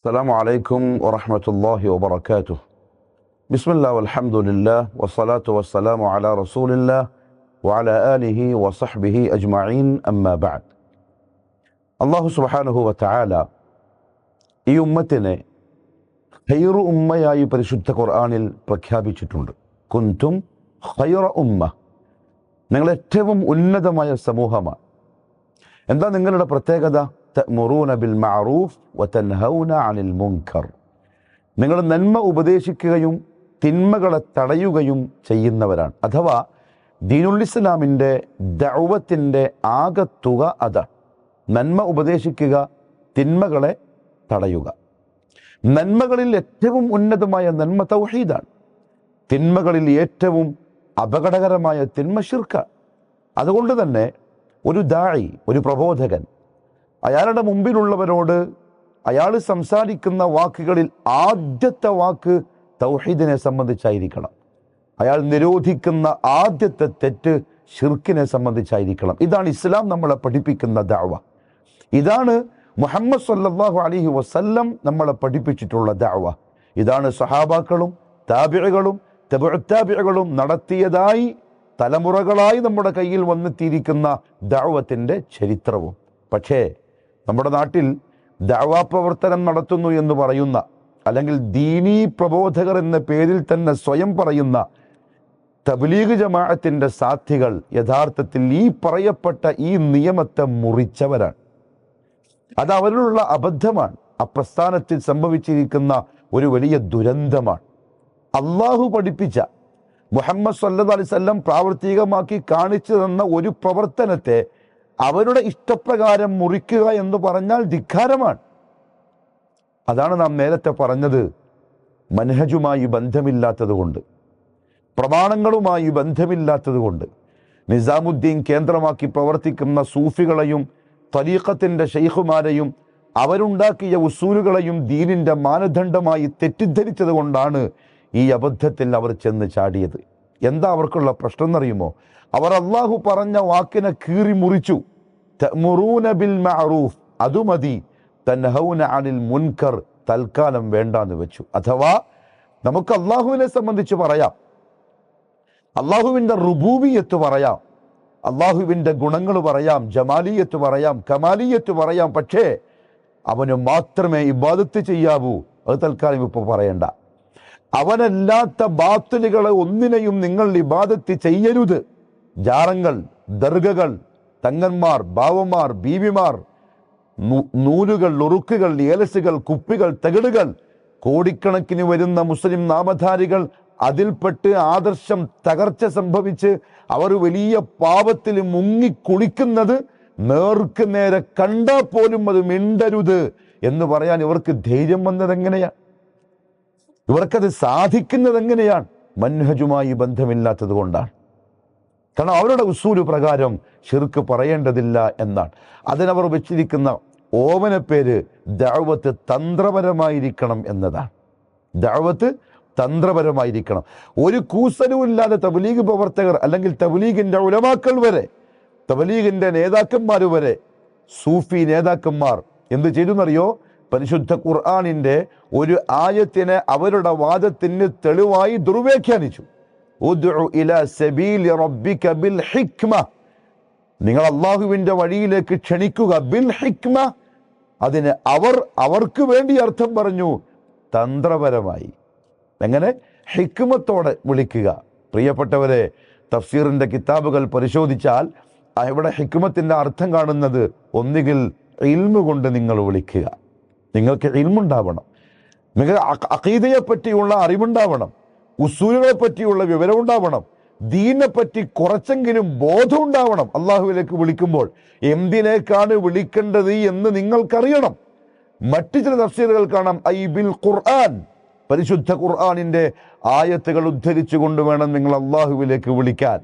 السلام عليكم ورحمة الله وبركاته بسم الله والحمد لله والصلاة والسلام على رسول الله وعلى آله وصحبه أجمعين أما بعد അള്ളാഹു സുബാനുഹു വത്താല ഈ ഉമ്മത്തിനെ ഹൈറു ഉമ്മയായി പരിശുദ്ധ ഖുർആാനിൽ പ്രഖ്യാപിച്ചിട്ടുണ്ട് കുന്തും ഹൈറ ഉമ്മ നിങ്ങൾ ഏറ്റവും ഉന്നതമായ സമൂഹമാണ് എന്താ നിങ്ങളുടെ പ്രത്യേകത തഅ്മുറൂന ബിൽ മഅറൂഫ് വതൻഹൗന അനിൽ മുൻകർ. നിങ്ങൾ നന്മ ഉപദേശിക്കുകയും തിന്മകളെ തടയുകയും ചെയ്യുന്നവരാണ്. അഥവാ ദീനുൽ ഇസ്ലാമിന്റെ ദൗവത്തിന്റെ ആകത്തുക അതാണ് നന്മ ഉപദേശിക്കുക തിന്മകളെ തടയുക. നന്മകളിൽ ഏറ്റവും ഉന്നതമായ നന്മ തൗഹീദാണ്. തിന്മകളിൽ ഏറ്റവും അപകടകരമായ തിന്മ ശിർക്ക അതുകൊണ്ട് തന്നെ ഒരു ദാഴി ഒരു പ്രബോധകൻ അയാളുടെ മുമ്പിലുള്ളവരോട് അയാൾ സംസാരിക്കുന്ന വാക്കുകളിൽ ആദ്യത്തെ വാക്ക് തൗഹീദിനെ സംബന്ധിച്ചായിരിക്കണം. അയാൾ നിരോധിക്കുന്ന ആദ്യത്തെ തെറ്റ് ഷിർക്കിനെ സംബന്ധിച്ചായിരിക്കണം. ഇതാണ് ഇസ്ലാം നമ്മളെ പഠിപ്പിക്കുന്ന ദാവ ഇതാണ് മുഹമ്മദ് സല്ലാഹു അലഹി വസല്ലം നമ്മളെ പഠിപ്പിച്ചിട്ടുള്ള ദാവ ഇതാണ് സഹാബാക്കളും താബിഴകളും തെബുത്താബിഴകളും നടത്തിയതായി തലമുറകളായി നമ്മുടെ കയ്യിൽ വന്നെത്തിയിരിക്കുന്ന ദാവത്തിന്റെ ചരിത്രവും. പക്ഷേ നമ്മുടെ നാട്ടിൽ ദാവാ പ്രവർത്തനം നടത്തുന്നു എന്ന് പറയുന്ന അല്ലെങ്കിൽ ദീനീ പ്രബോധകർ എന്ന പേരിൽ തന്നെ സ്വയം പറയുന്ന തബ്ലീഗ് ജമാഅത്തിന്റെ സാധ്യകൾ യഥാർത്ഥത്തിൽ ഈ പറയപ്പെട്ട ഈ നിയമത്തെ മുറിച്ചവരാണ്. അത് അവരിലുള്ള അബദ്ധമാണ്. അപ്രസ്ഥാനത്തിൽ പ്രസ്ഥാനത്തിൽ സംഭവിച്ചിരിക്കുന്ന ഒരു വലിയ ദുരന്തമാണ്. അള്ളാഹു പഠിപ്പിച്ച മുഹമ്മദ് സല്ലു അലൈവല്ലം പ്രാവർത്തികമാക്കി കാണിച്ചു തന്ന ഒരു പ്രവർത്തനത്തെ അവരുടെ ഇഷ്ടപ്രകാരം മുറിക്കുക എന്ന് പറഞ്ഞാൽ ധിക്കാരമാണ്. അതാണ് നാം നേരത്തെ പറഞ്ഞത്. മനഹജുമായി ബന്ധമില്ലാത്തതുകൊണ്ട് പ്രമാണങ്ങളുമായി ബന്ധമില്ലാത്തതുകൊണ്ട് നിസാമുദ്ദീൻ കേന്ദ്രമാക്കി പ്രവർത്തിക്കുന്ന സൂഫികളെയും തലീഖത്തിന്റെ ഷെയ്ഖുമാരെയും അവരുണ്ടാക്കിയ ഉസൂലുകളെയും ദീനിന്റെ മാനദണ്ഡമായി തെറ്റിദ്ധരിച്ചതുകൊണ്ടാണ് ഈ അബദ്ധത്തിൽ അവർ ചെന്ന് ചാടിയത്. എന്താ അവർക്കുള്ള പ്രശ്നം എന്നറിയുമോ അവർ അള്ളാഹു പറഞ്ഞ വാക്കിനെ കീറി മുറിച്ചു. ബിൽ മഅറൂഫ്. മതി. അനിൽ മുൻകർ. തൽക്കാലം വേണ്ടാന്ന് വെച്ചു. അഥവാ നമുക്ക് അള്ളാഹുവിനെ സംബന്ധിച്ച് പറയാം. അള്ളാഹുവിന്റെ റുബൂബിയത്ത് പറയാം. അള്ളാഹുവിന്റെ ഗുണങ്ങൾ പറയാം. ജമാലിയത്ത് പറയാം. കമാലിയത്ത് പറയാം. പക്ഷേ അവന് മാത്രമേ ഇബാദത്ത് ചെയ്യാവൂ. അത് തൽക്കാലം ഇപ്പോൾ പറയണ്ട. അവനല്ലാത്ത ബാത്തുലുകളെ ഒന്നിനെയും നിങ്ങൾ ഇബാദത്ത് ചെയ്യരുത്. ജാറങ്ങൾ ദർഗകൾ തങ്ങന്മാർ ബാവന്മാർ ബീവിമാർ നൂലുകൾ ഉറുക്കുകൾ ഏലസുകൾ കുപ്പികൾ തകിടുകൾ കോടിക്കണക്കിന് വരുന്ന മുസ്ലിം നാമധാരികൾ അതിൽപ്പെട്ട് ആദർശം തകർച്ച സംഭവിച്ച് അവർ വലിയ പാപത്തിൽ മുങ്ങി കുളിക്കുന്നത് നേർക്ക് നേരെ കണ്ടാൽ പോലും അത് മിണ്ടരുത് എന്ന് പറയാൻ ഇവർക്ക് ധൈര്യം വന്നത് എങ്ങനെയാണ് ഇവർക്കത് സാധിക്കുന്നത് എങ്ങനെയാണ്? മൻഹജുമായി ബന്ധമില്ലാത്തത് കൊണ്ടാണ്. കാരണം അവരുടെ ഉസൂൽ പ്രകാരം ഷിർക്ക് പറയേണ്ടതില്ല എന്നാണ്. അതിനവർ വെച്ചിരിക്കുന്ന ഓമന പേര് ദാവത്ത് തന്ത്രപരമായിരിക്കണം എന്നതാണ്. ദാവത്ത് തന്ത്രപരമായിരിക്കണം. ഒരു കൂസലുമില്ലാതെ തബലീഗ് പ്രവർത്തകർ അല്ലെങ്കിൽ തബലീഗിന്റെ ഉലമാക്കൾ വരെ തബലീഗിന്റെ നേതാക്കന്മാർ വരെ സൂഫി നേതാക്കന്മാർ എന്ത് ചെയ്തെന്നറിയോ പരിശുദ്ധ ഖുർആാനിന്റെ ഒരു ആയത്തിനെ അവരുടെ വാദത്തിന് തെളിവായി ദുർവ്യാഖ്യാനിച്ചു. നിങ്ങൾ അള്ളാഹുവിന്റെ വഴിയിലേക്ക് ക്ഷണിക്കുക ബിൽ ഹിക്മ. അതിന് അവർ അവർക്ക് വേണ്ടി അർത്ഥം പറഞ്ഞു തന്ത്രപരമായി. എങ്ങനെ? ഹിക്മത്തോടെ വിളിക്കുക. പ്രിയപ്പെട്ടവരെ തഫ്സീറിന്റെ കിതാബുകൾ പരിശോധിച്ചാൽ ഇവിടെ ഹിക്മത്തിന്റെ അർത്ഥം കാണുന്നത് ഒന്നുകിൽ ഇൽമ കൊണ്ട് നിങ്ങൾ വിളിക്കുക. നിങ്ങൾക്ക് ഇൽമുണ്ടാവണം. നിങ്ങൾ അഖീദയെ പറ്റിയുള്ള അറിവുണ്ടാവണം. ഉസൂലുകളെ പറ്റിയുള്ള വിവരം ഉണ്ടാവണം ദീനെ പറ്റി കുറച്ചെങ്കിലും ബോധം ഉണ്ടാവണം അള്ളാഹുവിലേക്ക് വിളിക്കുമ്പോൾ എന്തിനേക്കാണ് വിളിക്കേണ്ടത് എന്ന് നിങ്ങൾക്കറിയണം. മറ്റു ചില തഫ്സീലുകൾ കാണാം. ഐ ബിൽ ഖുർആൻ. പരിശുദ്ധ ഖുർആാനിന്റെ ആയത്തുകൾ ഉദ്ധരിച്ചു കൊണ്ട് വേണം നിങ്ങൾ അള്ളാഹുവിലേക്ക് വിളിക്കാൻ.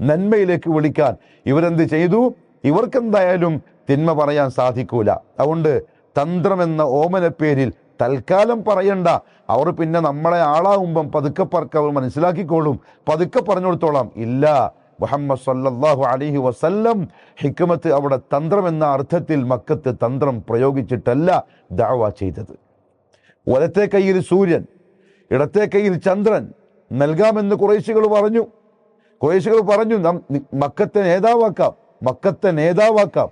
നന്മയിലേക്ക് വിളിക്കാൻ. ഇവരെന്ത് ചെയ്തു? ഇവർക്കെന്തായാലും തിന്മ പറയാൻ സാധിക്കൂല. അതുകൊണ്ട് തന്ത്രമെന്ന ഓമന പേരിൽ തൽക്കാലം പറയണ്ട. അവർ പിന്നെ നമ്മളെ ആളാവുമ്പം പതുക്കെ പറക്കവർ മനസ്സിലാക്കിക്കോളും. പതുക്കെ പറഞ്ഞു കൊടുത്തോളാം ഇല്ല. മുഹമ്മദ് സല്ലാഹു അലൈഹി വസല്ലം ഹിക്കുമത്ത് അവിടെ തന്ത്രം എന്ന അർത്ഥത്തിൽ മക്കത്ത് തന്ത്രം പ്രയോഗിച്ചിട്ടല്ല ദാവ ചെയ്തത്. വലത്തെ കയ്യിൽ സൂര്യൻ ഇടത്തെ കയ്യിൽ ചന്ദ്രൻ നൽകാമെന്ന് കുറേശികൾ പറഞ്ഞു. കുറേശികൾ പറഞ്ഞു നാം മക്കത്തെ നേതാവാക്കാം. മക്കത്തെ നേതാവാക്കാം.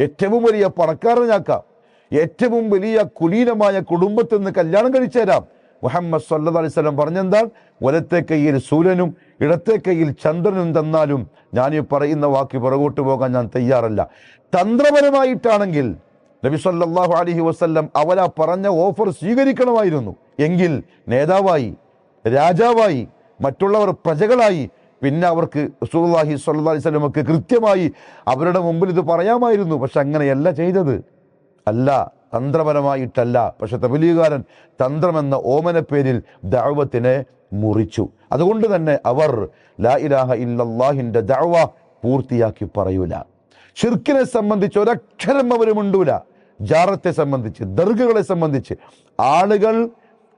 ഏറ്റവും വലിയ പണക്കാരനാക്കാം. ഏറ്റവും വലിയ കുലീനമായ കുടുംബത്തിൽ നിന്ന് കല്യാണം കഴിച്ചു തരാം മുഹമ്മദ് സല്ലാ അലൈഹി സ്വലം പറഞ്ഞെന്താൽ വലത്തെ കയ്യിൽ സൂര്യനും ഇടത്തെ കയ്യിൽ ചന്ദ്രനും തന്നാലും ഞാൻ ഈ പറയുന്ന വാക്ക് പുറകോട്ട് പോകാൻ ഞാൻ തയ്യാറല്ല. തന്ത്രപരമായിട്ടാണെങ്കിൽ നബി സല്ലാഹു അലഹി വസ്ല്ലം അവരാ പറഞ്ഞ ഓഫർ സ്വീകരിക്കണമായിരുന്നു. എങ്കിൽ നേതാവായി രാജാവായി മറ്റുള്ളവർ പ്രജകളായി പിന്നെ അവർക്ക് റസൂലുള്ളാഹി സല്ലാ അലൈഹി വസല്ലമക്ക് കൃത്യമായി അവരുടെ മുമ്പിൽ ഇത് പറയാമായിരുന്നു. പക്ഷെ അങ്ങനെയല്ല ചെയ്തത്. അല്ല തന്ത്രപരമായിട്ടല്ല. പക്ഷെ തബലീകാരൻ തന്ത്രമെന്ന ഓമന പേരിൽ ദഅവത്തിനെ മുറിച്ചു. അതുകൊണ്ട് തന്നെ അവർ ലാ ഇലാഹ ഇല്ലല്ലാഹിന്റെ ദഅവ പൂർത്തിയാക്കി പറയൂല. ഷിർക്കിനെ സംബന്ധിച്ച് ഒരക്ഷരം അവരും ഉണ്ടൂല ജാറത്തെ സംബന്ധിച്ച് ദർഗകളെ സംബന്ധിച്ച്. ആളുകൾ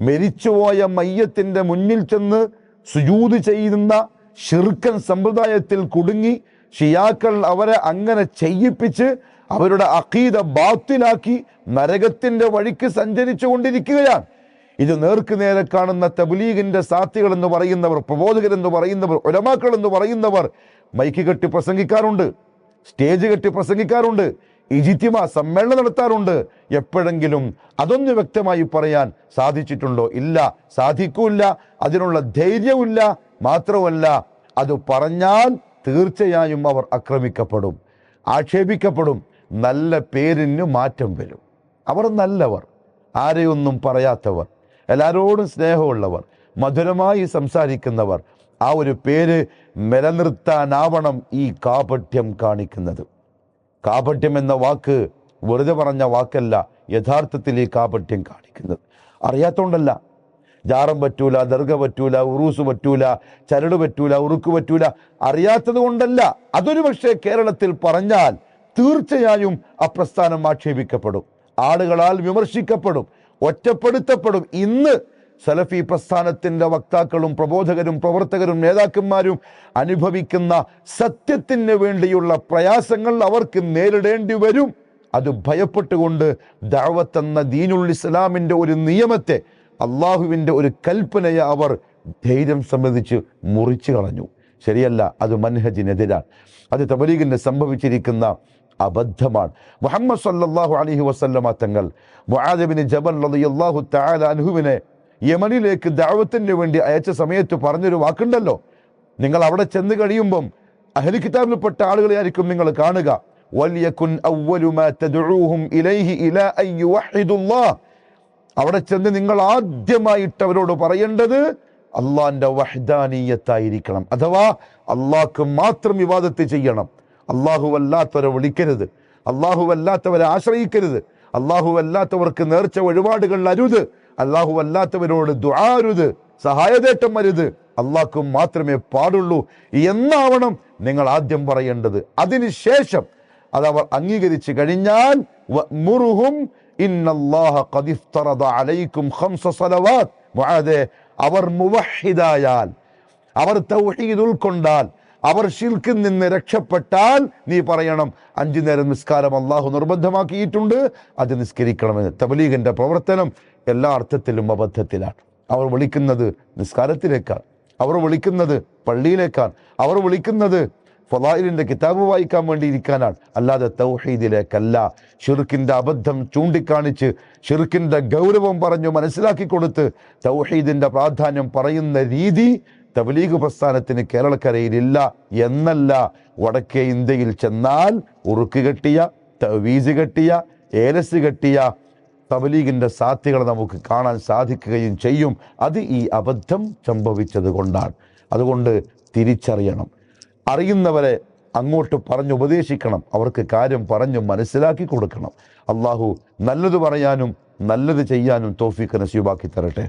മരിച്ചുപോയ മയ്യത്തിന്റെ മുന്നിൽ ചെന്ന് സുജൂത് ചെയ്യുന്ന ഷിർക്കൻ സമ്പ്രദായത്തിൽ കുടുങ്ങി ഷിയാക്കൾ അവരെ അങ്ങനെ ചെയ്യിപ്പിച്ച് അവരുടെ അഖീദ ബാത്തിലാക്കി നരകത്തിന്റെ വഴിക്ക് സഞ്ചരിച്ചു കൊണ്ടിരിക്കുകയാണ്. ഇത് നേർക്ക് നേരെ കാണുന്ന തബുലീഗിന്റെ സാത്തികൾ എന്ന് പറയുന്നവർ പ്രബോധകരെന്ന് പറയുന്നവർ ഒലമാക്കൾ എന്ന് പറയുന്നവർ മൈക്ക് കെട്ടി പ്രസംഗിക്കാറുണ്ട് സ്റ്റേജ് കെട്ടി പ്രസംഗിക്കാറുണ്ട് ഇജിത്തിമ സമ്മേളനം നടത്താറുണ്ട്. എപ്പോഴെങ്കിലും അതൊന്ന് വ്യക്തമായി പറയാൻ സാധിച്ചിട്ടുണ്ടോ? ഇല്ല സാധിക്കൂല്ല അതിനുള്ള ധൈര്യമില്ല മാത്രമല്ല അത് പറഞ്ഞാൽ തീർച്ചയായും അവർ ആക്രമിക്കപ്പെടും ആക്ഷേപിക്കപ്പെടും. നല്ല പേരിന് മാറ്റം വരും. അവർ നല്ലവർ ആരെയൊന്നും പറയാത്തവർ എല്ലാവരോടും സ്നേഹമുള്ളവർ മധുരമായി സംസാരിക്കുന്നവർ ആ ഒരു പേര് നിലനിർത്താനാവണം ഈ കാപഠ്യം കാണിക്കുന്നത്. കാപഠ്യം എന്ന വാക്ക് വെറുതെ പറഞ്ഞ വാക്കല്ല യഥാർത്ഥത്തിൽ ഈ കാപഠ്യം കാണിക്കുന്നത്. അറിയാത്തോണ്ടല്ല. ജാറം പറ്റൂല ദർഗ പറ്റൂല ഉറൂസ് പറ്റൂല ചരട് പറ്റൂല ഉറുക്ക് പറ്റൂല അറിയാത്തത് കൊണ്ടല്ല. അതൊരു പക്ഷേ കേരളത്തിൽ പറഞ്ഞാൽ തീർച്ചയായും അപ്രസ്ഥാനം പ്രസ്ഥാനം ആക്ഷേപിക്കപ്പെടും. ആളുകളാൽ വിമർശിക്കപ്പെടും ഒറ്റപ്പെടുത്തപ്പെടും. ഇന്ന് സലഫി പ്രസ്ഥാനത്തിന്റെ വക്താക്കളും പ്രബോധകരും പ്രവർത്തകരും നേതാക്കന്മാരും അനുഭവിക്കുന്ന സത്യത്തിന് വേണ്ടിയുള്ള പ്രയാസങ്ങൾ അവർക്ക് നേരിടേണ്ടി വരും. അത് ഭയപ്പെട്ടുകൊണ്ട് ദാവത്ത് എന്ന ദീനുൽ ഇസ്ലാമിന്റെ ഒരു നിയമത്തെ അള്ളാഹുവിന്റെ ഒരു കൽപ്പനയെ അവർ ധൈര്യം സംബന്ധിച്ച് മുറിച്ചു കളഞ്ഞു. ശരിയല്ല അത് മൻഹജിനെതിരാണ്. അത് തബലീഗിന് സംഭവിച്ചിരിക്കുന്ന അബദ്ധമാണ്. മുഹമ്മദ് സല്ലാഹു അലഹി വസല്ലമ തങ്ങൾ മുഹാദബിന് ജബൽ അള്ളാഹു താല അനുഹുവിനെ യമനിലേക്ക് ദഅവത്തിന് വേണ്ടി അയച്ച സമയത്ത് പറഞ്ഞൊരു വാക്കുണ്ടല്ലോ. നിങ്ങൾ അവിടെ ചെന്ന് കഴിയുമ്പം അഹലി കിതാബിൽപ്പെട്ട ആളുകളെ ആയിരിക്കും നിങ്ങൾ കാണുക. അവിടെ ചെന്ന് നിങ്ങൾ ആദ്യമായിട്ട് അവരോട് പറയേണ്ടത് അള്ളാന്റെ വഹ്ദാനീയത്തായിരിക്കണം. അഥവാ അള്ളാഹ്ക്ക് മാത്രം വിവാദത്തെ ചെയ്യണം. അള്ളാഹു അല്ലാത്തവരെ വിളിക്കരുത്. അള്ളാഹു അല്ലാത്തവരെ ആശ്രയിക്കരുത്. അള്ളാഹു അല്ലാത്തവർക്ക് നേർച്ച വഴിപാടുകൾ അരുത്. അള്ളാഹു അല്ലാത്തവരോട് ദുആരുത് സഹായതേട്ടം അരുത്. അള്ളാഹ്ക്ക് മാത്രമേ പാടുള്ളൂ എന്നാവണം നിങ്ങൾ ആദ്യം പറയേണ്ടത്. അതിനുശേഷം അത് അവർ അംഗീകരിച്ചു കഴിഞ്ഞാൽ അവർ മുവഹിദായാൽ അവർ തൗഹീദ് ഉൾക്കൊണ്ടാൽ അവർ ഷിൽക്കിൽ നിന്ന് രക്ഷപ്പെട്ടാൽ നീ പറയണം. അഞ്ചു നേരം നിസ്കാരം അള്ളാഹു നിർബന്ധമാക്കിയിട്ടുണ്ട്. അത് നിസ്കരിക്കണമെന്ന്. തബലീഗിന്റെ പ്രവർത്തനം എല്ലാ അർത്ഥത്തിലും അബദ്ധത്തിലാണ്. അവർ വിളിക്കുന്നത് നിസ്കാരത്തിലേക്കാണ്. അവർ വിളിക്കുന്നത് പള്ളിയിലേക്കാണ്. അവർ വിളിക്കുന്നത് ഫലായിലിന്റെ കിതാബ് വായിക്കാൻ വേണ്ടി ഇരിക്കാനാണ്. അല്ലാതെ തൗഹീദിലേക്കല്ല. ഷിർക്കിന്റെ അബദ്ധം ചൂണ്ടിക്കാണിച്ച് ഷിർക്കിന്റെ ഗൗരവം പറഞ്ഞു മനസ്സിലാക്കി കൊടുത്ത് തൗഹീദിന്റെ പ്രാധാന്യം പറയുന്ന രീതി തബ്ലീഗ് പ്രസ്ഥാനത്തിന് കേരളക്കരയിലില്ല എന്നല്ല വടക്കേ ഇന്ത്യയിൽ ചെന്നാൽ ഉറുക്ക് കെട്ടിയ വീസ് കെട്ടിയ ഏലസ് കെട്ടിയ തബലീഗിന്റെ സാധ്യകൾ നമുക്ക് കാണാൻ സാധിക്കുകയും ചെയ്യും. അത് ഈ അബദ്ധം സംഭവിച്ചത് കൊണ്ടാണ്. അതുകൊണ്ട് തിരിച്ചറിയണം. അറിയുന്നവരെ അങ്ങോട്ട് പറഞ്ഞു ഉപദേശിക്കണം. അവർക്ക് കാര്യം പറഞ്ഞു മനസ്സിലാക്കി കൊടുക്കണം. അള്ളാഹു നല്ലത് പറയാനും നല്ലത് ചെയ്യാനും തോഫീക്ക് നസീബാക്കി തരട്ടെ.